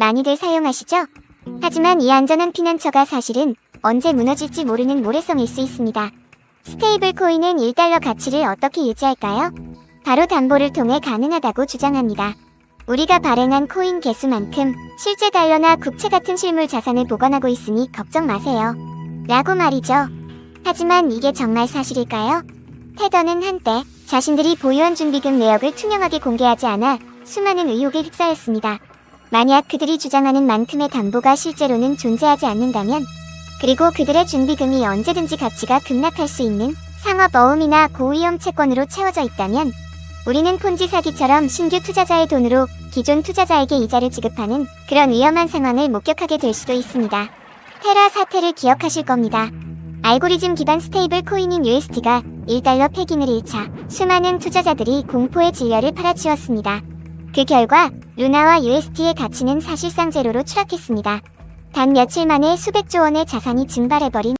많이들 사용하시죠? 하지만 이 안전한 피난처가 사실은 언제 무너질지 모르는 모래성일 수 있습니다. 스테이블 코인은 1달러 가치를 어떻게 유지할까요? 바로 담보를 통해 가능하다고 주장합니다. 우리가 발행한 코인 개수만큼 실제 달러나 국채 같은 실물 자산을 보관하고 있으니 걱정 마세요. 라고 말이죠. 하지만 이게 정말 사실일까요? 테더는 한때 자신들이 보유한 준비금 내역을 투명하게 공개하지 않아 수많은 의혹에 휩싸였습니다. 만약 그들이 주장하는 만큼의 담보가 실제로는 존재하지 않는다면 그리고 그들의 준비금이 언제든지 가치가 급락할 수 있는 상업 어음이나 고위험 채권으로 채워져 있다면 우리는 폰지 사기처럼 신규 투자자의 돈으로 기존 투자자에게 이자를 지급하는 그런 위험한 상황을 목격하게 될 수도 있습니다. 테라 사태를 기억하실 겁니다. 알고리즘 기반 스테이블 코인인 USD가 1달러 폐기를 1차 수많은 투자자들이 공포의 진려를 팔아치웠습니다. 그 결과 루나와 USD의 가치는 사실상 제로로 추락했습니다. 단 며칠 만에 수백조 원의 자산이 증발해버린